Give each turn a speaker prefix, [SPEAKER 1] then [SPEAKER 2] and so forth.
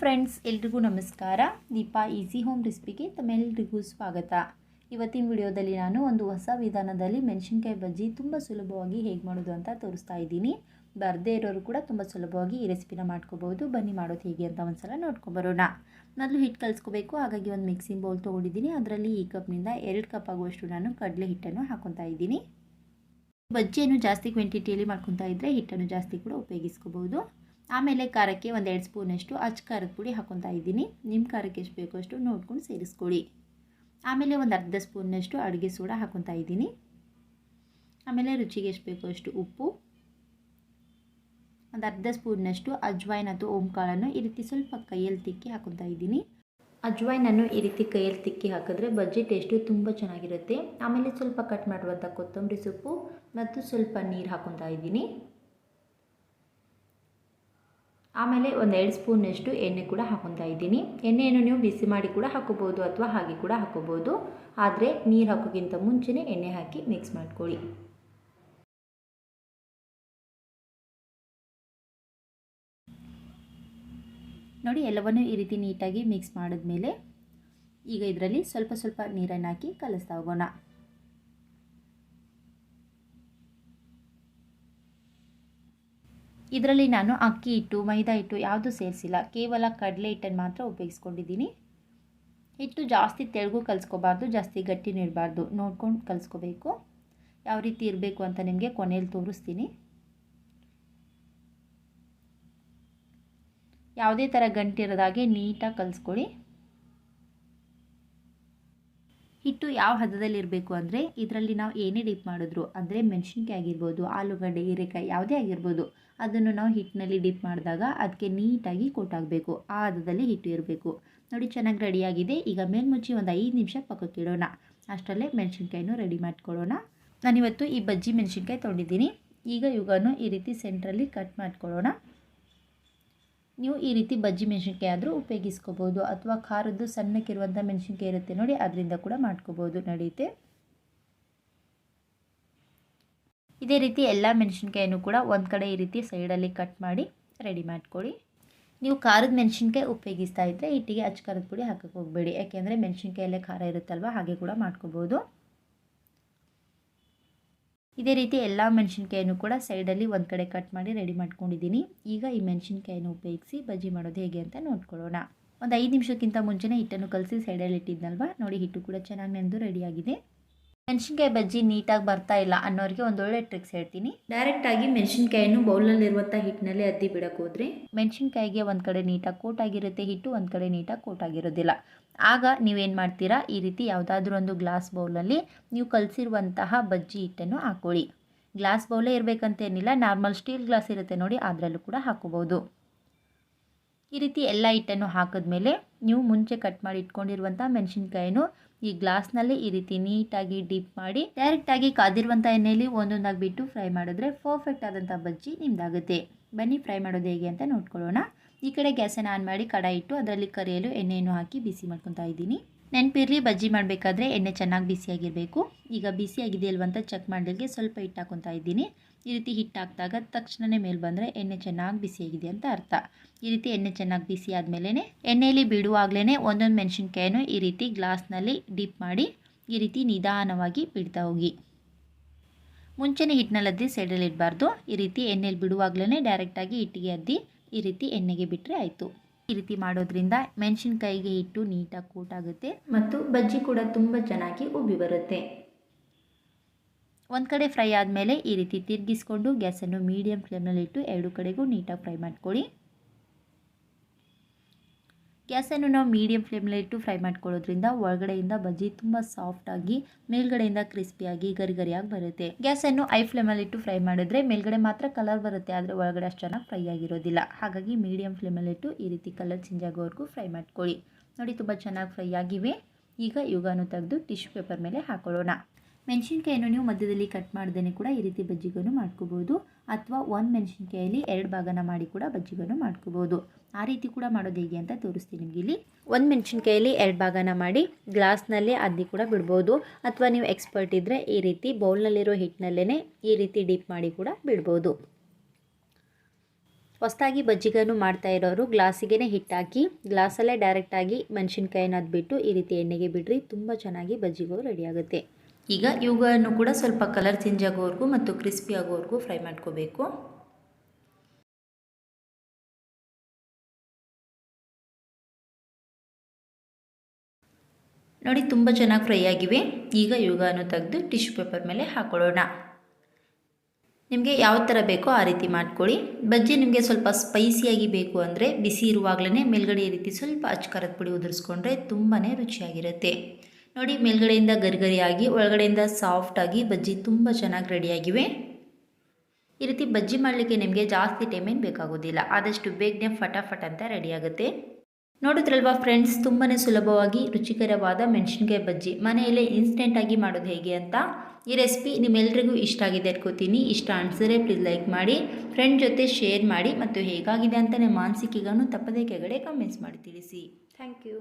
[SPEAKER 1] Friends ಎಲ್ರಿಗೂ ನಮಸ್ಕಾರ. Deepa easy home ರೆಸಿಪಿಗೆ ತಮ್ಮೆಲ್ರಿಗೂ ಸ್ವಾಗತ. ಇವತ್ತಿನ ವಿಡಿಯೋದಲ್ಲಿ ನಾನು ಒಂದು ಹೊಸ ವಿಧಾನದಲ್ಲಿ ಮೆಣಸಿನ್ಕಾಯಿ ಬಜ್ಜಿ ತುಂಬ ಸುಲಭವಾಗಿ ಹೇಗೆ ಮಾಡೋದು ಅಂತ ತೋರಿಸ್ತಾ ಇದ್ದೀನಿ. ಬರದೇ ಇರೋರು ಕೂಡ ತುಂಬ ಸುಲಭವಾಗಿ ಈ ರೆಸಿಪಿನ ಮಾಡ್ಕೋಬೋದು ಬನ್ನಿ, ಮಾಡೋದು ಹೇಗೆ ಅಂತ ಒಂದ್ಸಲ ನೋಡ್ಕೊಬರೋಣ ಮೊದಲು ಹಿಟ್ಟು ಕಲಿಸ್ಕೋಬೇಕು. ಹಾಗಾಗಿ ಒಂದು ಮಿಕ್ಸಿಂಗ್ ಬೌಲ್ ತೊಗೊಂಡಿದ್ದೀನಿ. ಅದರಲ್ಲಿ ಈ ಕಪ್ನಿಂದ ಎರಡು ಕಪ್ ಆಗುವಷ್ಟು ನಾನು ಕಡಲೆ ಹಿಟ್ಟನ್ನು ಹಾಕೊತಾ ಇದ್ದೀನಿ. ಬಜ್ಜಿಯನ್ನು ಜಾಸ್ತಿ ಕ್ವಾಂಟಿಟಿಯಲ್ಲಿ ಮಾಡ್ಕೊತಾ ಇದ್ದರೆ ಹಿಟ್ಟನ್ನು ಜಾಸ್ತಿ ಕೂಡ ಉಪಯೋಗಿಸ್ಕೋಬೋದು ಆಮೇಲೆ ಖಾರಕ್ಕೆ ಒಂದು ಎರಡು ಸ್ಪೂನಷ್ಟು ಅಚ್ಚ ಖಾರದ ಪುಡಿ ಹಾಕೊತಾ ಇದ್ದೀನಿ. ನಿಮ್ಮ ಖಾರಕ್ಕೆ ಎಷ್ಟು ಬೇಕೋ ಅಷ್ಟು ನೋಡ್ಕೊಂಡು ಸೇರಿಸ್ಕೊಳ್ಳಿ. ಆಮೇಲೆ ಒಂದು ಅರ್ಧ ಸ್ಪೂನ್ನಷ್ಟು ಅಡುಗೆ ಸೋಡಾ ಹಾಕೊತಾ ಇದ್ದೀನಿ. ಆಮೇಲೆ ರುಚಿಗೆ ಎಷ್ಟು ಬೇಕೋ ಅಷ್ಟು ಉಪ್ಪು. ಒಂದು ಅರ್ಧ ಸ್ಪೂನ್ನಷ್ಟು ಅಜ್ವಾಯಿನ್ ಅಥವಾ ಓಂಕಾಳನ್ನು ಈ ರೀತಿ ಸ್ವಲ್ಪ ಕೈಯಲ್ಲಿ ತಿಕ್ಕಿ ಹಾಕೊತಾ ಇದ್ದೀನಿ. ಅಜ್ವಾಯಿನನ್ನು ಈ ರೀತಿ ಕೈಯಲ್ಲಿ ತಿಕ್ಕಿ ಹಾಕಿದ್ರೆ ಬಜ್ಜಿ ಟೇಸ್ಟು ತುಂಬ ಚೆನ್ನಾಗಿರುತ್ತೆ. ಆಮೇಲೆ ಸ್ವಲ್ಪ ಕಟ್ ಮಾಡುವಂಥ ಕೊತ್ತಂಬರಿ ಸೊಪ್ಪು ಮತ್ತು ಸ್ವಲ್ಪ ನೀರು ಹಾಕೊತಾ ಇದ್ದೀನಿ. ಆಮೇಲೆ ಒಂದು ಎರಡು ಸ್ಪೂನಷ್ಟು ಎಣ್ಣೆ ಕೂಡ ಹಾಕೊತಾ ಇದ್ದೀನಿ. ಎಣ್ಣೆಯನ್ನು ನೀವು ಬಿಸಿ ಮಾಡಿ ಕೂಡ ಹಾಕೋಬೋದು ಅಥವಾ ಹಾಗೆ ಕೂಡ ಹಾಕೋಬೋದು ಆದರೆ ನೀರು ಹಾಕೋಕ್ಕಿಂತ ಮುಂಚೆನೇ ಎಣ್ಣೆ ಹಾಕಿ ಮಿಕ್ಸ್ ಮಾಡ್ಕೊಳ್ಳಿ. ನೋಡಿ ಎಲ್ಲವನ್ನು ಈ ರೀತಿ ನೀಟಾಗಿ ಮಿಕ್ಸ್ ಮಾಡಿದ್ಮೇಲೆ ಈಗ ಇದರಲ್ಲಿ ಸ್ವಲ್ಪ ಸ್ವಲ್ಪ ನೀರನ್ನು ಹಾಕಿ ಕಲಿಸ್ತಾ ಹೋಗೋಣ. ಇದರಲ್ಲಿ ನಾನು ಅಕ್ಕಿ ಹಿಟ್ಟು, ಮೈದಾ ಹಿಟ್ಟು ಯಾವುದೂ ಸೇರಿಸಿಲ್ಲ. ಕೇವಲ ಕಡಲೆ ಹಿಟ್ಟನ್ನು ಮಾತ್ರ ಉಪಯೋಗಿಸ್ಕೊಂಡಿದ್ದೀನಿ. ಹಿಟ್ಟು ಜಾಸ್ತಿ ತೆಳಗು ಕಲಿಸ್ಕೋಬಾರ್ದು, ಜಾಸ್ತಿ ಗಟ್ಟಿನೂ ಇರಬಾರ್ದು. ನೋಡ್ಕೊಂಡು ಕಲಿಸ್ಕೋಬೇಕು. ಯಾವ ರೀತಿ ಇರಬೇಕು ಅಂತ ನಿಮಗೆ ಕೊನೆಯಲ್ಲಿ ತೋರಿಸ್ತೀನಿ. ಯಾವುದೇ ಥರ ಗಂಟಿರೋದಾಗೆ ನೀಟಾಗಿ ಕಲಿಸ್ಕೊಳ್ಳಿ. ಹಿಟ್ಟು ಯಾವ ಹದದಲ್ಲಿರಬೇಕು ಅಂದರೆ ಇದರಲ್ಲಿ ನಾವು ಏನೇ ಡಿಪ್ ಮಾಡಿದ್ರು, ಅಂದರೆ ಮೆಣಸಿನ್ಕಾಯಿ ಆಗಿರ್ಬೋದು, ಆಲೂಗಡ್ಡೆ, ಹೀರೆಕಾಯಿ ಯಾವುದೇ ಆಗಿರ್ಬೋದು, ಅದನ್ನು ನಾವು ಹಿಟ್ಟಿನಲ್ಲಿ ಡಿಪ್ ಮಾಡಿದಾಗ ಅದಕ್ಕೆ ನೀಟಾಗಿ ಕೊಟ್ಟಾಗಬೇಕು ಆ ಹದದಲ್ಲಿ ಹಿಟ್ಟು ಇರಬೇಕು. ನೋಡಿ ಚೆನ್ನಾಗಿ ರೆಡಿಯಾಗಿದೆ ಈಗ ಮೇಲ್ಮುಚ್ಚಿ ಒಂದು ಐದು ನಿಮಿಷ ಪಕ್ಕಕ್ಕೆ ಇಡೋಣ. ಅಷ್ಟರಲ್ಲೇ ಮೆಣಸಿನ್ಕಾಯಿನೂ ರೆಡಿ ಮಾಡ್ಕೊಳ್ಳೋಣ. ನಾನಿವತ್ತು ಈ ಬಜ್ಜಿ ಮೆಣಸಿನ್ಕಾಯಿ ತೊಗೊಂಡಿದ್ದೀನಿ. ಈಗ ಇವುಗಳನ್ನು ಈ ರೀತಿ ಸೆಂಟ್ರಲ್ಲಿ ಕಟ್ ಮಾಡ್ಕೊಳ್ಳೋಣ. ನೀವು ಈ ರೀತಿ ಬಜ್ಜಿ ಮೆಣಸಿನ್ಕಾಯಿ ಆದರೂ ಉಪಯೋಗಿಸ್ಕೋಬೋದು ಅಥವಾ ಖಾರದ್ದು ಸಣ್ಣಕ್ಕಿರುವಂಥ ಮೆಣಸಿನ್ಕಾಯಿ ಇರುತ್ತೆ ನೋಡಿ, ಅದರಿಂದ ಕೂಡ ಮಾಡ್ಕೋಬೋದು, ನಡೆಯುತ್ತೆ. ಇದೇ ರೀತಿ ಎಲ್ಲ ಮೆಣಸಿನ್ಕಾಯನ್ನು ಕೂಡ ಒಂದು ಕಡೆ ಈ ರೀತಿ ಸೈಡಲ್ಲಿ ಕಟ್ ಮಾಡಿ ರೆಡಿ ಮಾಡ್ಕೊಳ್ಳಿ. ನೀವು ಖಾರದ ಮೆಣಸಿನ್ಕಾಯಿ ಉಪಯೋಗಿಸ್ತಾ ಇದ್ದರೆ ಹಿಟ್ಟಿಗೆ ಅಚ್ಚ ಖಾರದ ಪುಡಿ ಹಾಕಕ್ಕೆ ಹೋಗಬೇಡಿ. ಯಾಕೆಂದರೆ ಮೆಣಸಿನ್ಕಾಯಲ್ಲೇ ಖಾರ ಇರುತ್ತಲ್ವ, ಹಾಗೆ ಕೂಡ ಮಾಡ್ಕೋಬೋದು. ಇದೇ ರೀತಿ ಎಲ್ಲ ಮೆಣಸಿನ್ಕಾಯನ್ನು ಕೂಡ ಸೈಡಲ್ಲಿ ಒಂದು ಕಡೆ ಕಟ್ ಮಾಡಿ ರೆಡಿ ಮಾಡ್ಕೊಂಡಿದ್ದೀನಿ ಈಗ ಈ ಮೆಣಸಿನ್ಕಾಯನ್ನು ಉಪಯೋಗಿಸಿ ಬಜ್ಜಿ ಮಾಡೋದು ಹೇಗೆ ಅಂತ ನೋಡ್ಕೊಳ್ಳೋಣ. ಒಂದು ಐದು ನಿಮಿಷಕ್ಕಿಂತ ಮುಂಚೆನೇ ಹಿಟ್ಟನ್ನು ಕಲಸಿ ಸೈಡಲ್ಲಿ ಇಟ್ಟಿದ್ನಲ್ವ? ನೋಡಿ ಹಿಟ್ಟು ಕೂಡ ಚೆನ್ನಾಗಿ ನೆಂದು ರೆಡಿಯಾಗಿದೆ ಮೆಣಸಿನ್ಕಾಯಿ ಬಜ್ಜಿ ನೀಟಾಗಿ ಬರ್ತಾ ಇಲ್ಲ ಅನ್ನೋರಿಗೆ ಒಂದೊಳ್ಳೆ ಟ್ರಿಕ್ಸ್ ಹೇಳ್ತೀನಿ. ಡೈರೆಕ್ಟ್ ಆಗಿ ಮೆಣಸಿನ್ಕಾಯನ್ನು ಬೌಲಲ್ಲಿರುವಂಥ ಹಿಟ್ಟಿನಲ್ಲಿ ಅದ್ದಿ ಬಿಡಕ್ಕೆ ಹೋದ್ರಿ? ಮೆಣಸಿನ್ಕಾಯಿಗೆ ಒಂದು ಕಡೆ ನೀಟಾಗಿ ಕೋಟ್ ಆಗಿರುತ್ತೆ ಹಿಟ್ಟು ಒಂದು ಕಡೆ ನೀಟಾಗಿ ಕೋಟ್ ಆಗಿರೋದಿಲ್ಲ ಆಗ ನೀವೇನು ಮಾಡ್ತೀರಾ? ಈ ರೀತಿ ಯಾವುದಾದ್ರೂ ಒಂದು ಗ್ಲಾಸ್ ಬೌಲಲ್ಲಿ ನೀವು ಕಲಸಿರುವಂತಹ ಬಜ್ಜಿ ಹಿಟ್ಟನ್ನು ಹಾಕ್ಕೊಳ್ಳಿ ಗ್ಲಾಸ್ ಬೌಲೇ ಇರಬೇಕಂತೇನಿಲ್ಲ ನಾರ್ಮಲ್ ಸ್ಟೀಲ್ ಗ್ಲಾಸ್ ಇರುತ್ತೆ ನೋಡಿ ಅದರಲ್ಲೂ ಕೂಡ ಹಾಕೋಬೋದು ಈ ರೀತಿ ಎಲ್ಲ ಹಿಟ್ಟನ್ನು ಹಾಕಿದ್ಮೇಲೆ ನೀವು ಮುಂಚೆ ಕಟ್ ಮಾಡಿ ಇಟ್ಕೊಂಡಿರುವಂಥ ಮೆಣಸಿನ್ಕಾಯನ್ನು ಈ ಗ್ಲಾಸ್ನಲ್ಲಿ ಈ ರೀತಿ ನೀಟಾಗಿ ಡಿಪ್ ಮಾಡಿ ಡೈರೆಕ್ಟಾಗಿ ಕಾದಿರುವಂಥ ಎಣ್ಣೆಯಲ್ಲಿ ಒಂದೊಂದಾಗಿ ಬಿಟ್ಟು ಫ್ರೈ ಮಾಡಿದ್ರೆ ಪರ್ಫೆಕ್ಟ್ ಆದಂಥ ಬಜ್ಜಿ ನಿಮ್ದಾಗುತ್ತೆ. ಬನ್ನಿ ಫ್ರೈ ಮಾಡೋದು ಹೇಗೆ ಅಂತ ನೋಡ್ಕೊಳ್ಳೋಣ. ಈ ಕಡೆ ಗ್ಯಾಸನ್ನು ಆನ್ ಮಾಡಿ ಕಡಾಯಿ ಇಟ್ಟು ಅದರಲ್ಲಿ ಕರಿಯಲು ಎಣ್ಣೆಯನ್ನು ಹಾಕಿ ಬಿಸಿ ಮಾಡ್ಕೊತಾ ಇದ್ದೀನಿ. ನೆನಪಿರಲಿ, ಬಜ್ಜಿ ಮಾಡಬೇಕಾದ್ರೆ ಎಣ್ಣೆ ಚೆನ್ನಾಗಿ ಬಿಸಿಯಾಗಿರಬೇಕು. ಈಗ ಬಿಸಿಯಾಗಿದೆ ಅಲ್ವಂತ ಚೆಕ್ ಮಾಡಲಿಕ್ಕೆ ಸ್ವಲ್ಪ ಹಿಟ್ಟು ಹಾಕೊತಾ ಇದ್ದೀನಿ. ಈ ರೀತಿ ಹಿಟ್ಟು ಹಾಕಿದಾಗ ತಕ್ಷಣವೇ ಮೇಲೆ ಬಂದರೆ ಎಣ್ಣೆ ಚೆನ್ನಾಗಿ ಬಿಸಿಯಾಗಿದೆ ಅಂತ ಅರ್ಥ. ಈ ರೀತಿ ಎಣ್ಣೆ ಚೆನ್ನಾಗಿ ಬಿಸಿ ಆದಮೇಲೆ ಎಣ್ಣೆಯಲ್ಲಿ ಬಿಡುವಾಗಲೇ ಒಂದೊಂದು ಮೆಣಸಿನ್ಕಾಯನ್ನು ಈ ರೀತಿ ಗ್ಲಾಸ್ನಲ್ಲಿ ಡಿಪ್ ಮಾಡಿ ಈ ರೀತಿ ನಿಧಾನವಾಗಿ ಬಿಡ್ತಾ ಹೋಗಿ. ಮುಂಚೆನೇ ಹಿಟ್ಟಿನಲ್ಲಿ ಅದ್ದಿ ಸೈಡಲ್ಲಿ ಇಡಬಾರ್ದು. ಈ ರೀತಿ ಎಣ್ಣೆಲಿ ಬಿಡುವಾಗಲೇ ಡೈರೆಕ್ಟಾಗಿ ಹಿಟ್ಟಿಗೆ ಅದ್ದಿ ಈ ರೀತಿ ಎಣ್ಣೆಗೆ ಬಿಟ್ಟರೆ ಆಯಿತು. ಈ ರೀತಿ ಮಾಡೋದ್ರಿಂದ ಮೆಣಸಿನ್ಕಾಯಿಗೆ ಇಟ್ಟು ನೀಟಾಗಿ ಕೂಟಾಗುತ್ತೆ ಮತ್ತು ಬಜ್ಜಿ ಕೂಡ ತುಂಬ ಚೆನ್ನಾಗಿ ಉಬ್ಬಿ ಬರುತ್ತೆ. ಒಂದು ಕಡೆ ಫ್ರೈ ಆದಮೇಲೆ ಈ ರೀತಿ ತಿರುಗಿಸ್ಕೊಂಡು ಗ್ಯಾಸನ್ನು ಮೀಡಿಯಮ್ ಫ್ಲೇಮ್ನಲ್ಲಿಟ್ಟು ಎರಡು ಕಡೆಗೂ ನೀಟಾಗಿ ಫ್ರೈ ಮಾಡ್ಕೊಳ್ಳಿ. ಗ್ಯಾಸನ್ನು ನಾವು ಮೀಡಿಯಮ್ ಇಟ್ಟು ಫ್ರೈ ಮಾಡ್ಕೊಳ್ಳೋದ್ರಿಂದ ಒಳಗಡೆಯಿಂದ ಬಜ್ಜಿ ತುಂಬ ಸಾಫ್ಟಾಗಿ ಮೇಲ್ಗಡೆಯಿಂದ ಕ್ರಿಸ್ಪಿಯಾಗಿ ಗರಿಗರಿಯಾಗಿ ಬರುತ್ತೆ. ಗ್ಯಾಸನ್ನು ಐ ಫ್ಲೇಮಲ್ಲಿಟ್ಟು ಫ್ರೈ ಮಾಡಿದ್ರೆ ಮೇಲ್ಗಡೆ ಮಾತ್ರ ಕಲರ್ ಬರುತ್ತೆ, ಆದರೆ ಒಳಗಡೆ ಅಷ್ಟು ಚೆನ್ನಾಗಿ ಫ್ರೈ ಆಗಿರೋದಿಲ್ಲ. ಹಾಗಾಗಿ ಮೀಡಿಯಂ ಫ್ಲೇಮಲ್ಲಿಟ್ಟು ಈ ರೀತಿ ಕಲರ್ ಚೇಂಜ್ ಆಗೋವರೆಗೂ ಫ್ರೈ ಮಾಡ್ಕೊಳ್ಳಿ. ನೋಡಿ, ತುಂಬ ಚೆನ್ನಾಗಿ ಫ್ರೈ ಆಗಿವೆ. ಈಗ ಯುಗಾನು ತೆಗೆದು ಟಿಶ್ಯೂ ಪೇಪರ್ ಮೇಲೆ ಹಾಕೊಳ್ಳೋಣ. ಮೆಣಸಿನ್ಕಾಯನ್ನು ನೀವು ಮಧ್ಯದಲ್ಲಿ ಕಟ್ ಮಾಡ್ದೇ ಕೂಡ ಈ ರೀತಿ ಬಜ್ಜಿಗನ್ನು ಮಾಡ್ಕೋಬೋದು. ಅಥವಾ ಒಂದು ಮೆಣಸಿನ್ಕಾಯಲ್ಲಿ ಎರಡು ಭಾಗನ ಮಾಡಿ ಕೂಡ ಬಜ್ಜಿಗನ್ನು ಮಾಡ್ಕೋಬೋದು. ಆ ರೀತಿ ಕೂಡ ಮಾಡೋದು ಹೇಗೆ ಅಂತ ತೋರಿಸ್ತೀನಿ ನಿಮಗೆ ಇಲ್ಲಿ. ಒಂದು ಮೆಣಸಿನ್ಕಾಯಲ್ಲಿ ಎರಡು ಭಾಗನ ಮಾಡಿ ಗ್ಲಾಸ್ನಲ್ಲೇ ಅದ್ದಿ ಕೂಡ ಬಿಡ್ಬೋದು. ಅಥವಾ ನೀವು ಎಕ್ಸ್ಪರ್ಟ್ ಇದ್ದರೆ ಈ ರೀತಿ ಬೌಲ್ನಲ್ಲಿರೋ ಹಿಟ್ಟಿನಲ್ಲೇ ಈ ರೀತಿ ಡೀಪ್ ಮಾಡಿ ಕೂಡ ಬಿಡ್ಬೋದು. ಹೊಸದಾಗಿ ಬಜ್ಜಿಗನ್ನು ಮಾಡ್ತಾ ಇರೋರು ಗ್ಲಾಸಿಗೆ ಹಿಟ್ಟಾಕಿ ಗ್ಲಾಸಲ್ಲೇ ಡೈರೆಕ್ಟಾಗಿ ಮೆಣಸಿನ್ಕಾಯಿನ ಅದ್ಬಿಟ್ಟು ಈ ರೀತಿ ಎಣ್ಣೆಗೆ ಬಿಡ್ರಿ, ತುಂಬ ಚೆನ್ನಾಗಿ ಬಜ್ಜಿಗೂ ರೆಡಿ ಆಗುತ್ತೆ. ಈಗ ಇವುಗಳನ್ನು ಕೂಡ ಸ್ವಲ್ಪ ಕಲರ್ ಚೇಂಜ್ ಆಗೋವರೆಗೂ ಮತ್ತು ಕ್ರಿಸ್ಪಿ ಆಗೋವರೆಗೂ ಫ್ರೈ ಮಾಡ್ಕೋಬೇಕು. ನೋಡಿ ತುಂಬ ಚೆನ್ನಾಗಿ ಫ್ರೈ ಆಗಿವೆ. ಈಗ ಇವುಗಳನ್ನು ತೆಗೆದು ಟಿಶ್ಯೂ ಪೇಪರ್ ಮೇಲೆ ಹಾಕೊಳ್ಳೋಣ. ನಿಮಗೆ ಯಾವ ಥರ ಬೇಕೋ ಆ ರೀತಿ ಮಾಡ್ಕೊಳ್ಳಿ. ಬಜ್ಜಿ ನಿಮಗೆ ಸ್ವಲ್ಪ ಸ್ಪೈಸಿಯಾಗಿ ಬೇಕು ಅಂದರೆ ಬಿಸಿ ಇರುವಾಗಲೇ ಮೇಲ್ಗಡೆ ರೀತಿ ಸ್ವಲ್ಪ ಅಚ್ಕಾರದ ಪುಡಿ ಉದುರಿಸ್ಕೊಂಡ್ರೆ ತುಂಬಾ ರುಚಿಯಾಗಿರುತ್ತೆ. ನೋಡಿ, ಮೇಲ್ಗಡೆಯಿಂದ ಗರಿಗರಿಯಾಗಿ, ಒಳಗಡೆಯಿಂದ ಸಾಫ್ಟಾಗಿ ಬಜ್ಜಿ ತುಂಬ ಚೆನ್ನಾಗಿ ರೆಡಿಯಾಗಿವೆ ಈ ರೀತಿ ಬಜ್ಜಿ ಮಾಡಲಿಕ್ಕೆ ನಿಮಗೆ ಜಾಸ್ತಿ ಟೈಮೇನು ಬೇಕಾಗೋದಿಲ್ಲ. ಆದಷ್ಟು ಬೇಗನೆ ಫಟಾಫಟ್ ಅಂತ ರೆಡಿಯಾಗುತ್ತೆ ನೋಡಿದ್ರಲ್ವಾ ಫ್ರೆಂಡ್ಸ್ ತುಂಬಾ ಸುಲಭವಾಗಿ ರುಚಿಕರವಾದ ಮೆಣಸಿನ್ಕಾಯಿ ಬಜ್ಜಿ ಮನೆಯಲ್ಲೇ ಇನ್ಸ್ಟೆಂಟಾಗಿ ಮಾಡೋದು ಹೇಗೆ ಅಂತ? ಈ ರೆಸಿಪಿ ನಿಮ್ಮೆಲ್ಲರಿಗೂ ಇಷ್ಟ ಆಗಿದೆ ಅನ್ಕೋತೀನಿ. ಇಷ್ಟ ಅನಿಸಿದ್ರೆ ಪ್ಲೀಸ್ ಲೈಕ್ ಮಾಡಿ ಫ್ರೆಂಡ್ ಜೊತೆ ಶೇರ್ ಮಾಡಿ ಮತ್ತು ಹೇಗಾಗಿದೆ ಅಂತ ನಿಮ್ಮ ಮಾನಸಿಕೆಗಳನ್ನು ತಪ್ಪದೇ ಕೆಳಗಡೆ ಕಮೆಂಟ್ಸ್ ಮಾಡಿ ತಿಳಿಸಿ. Thank you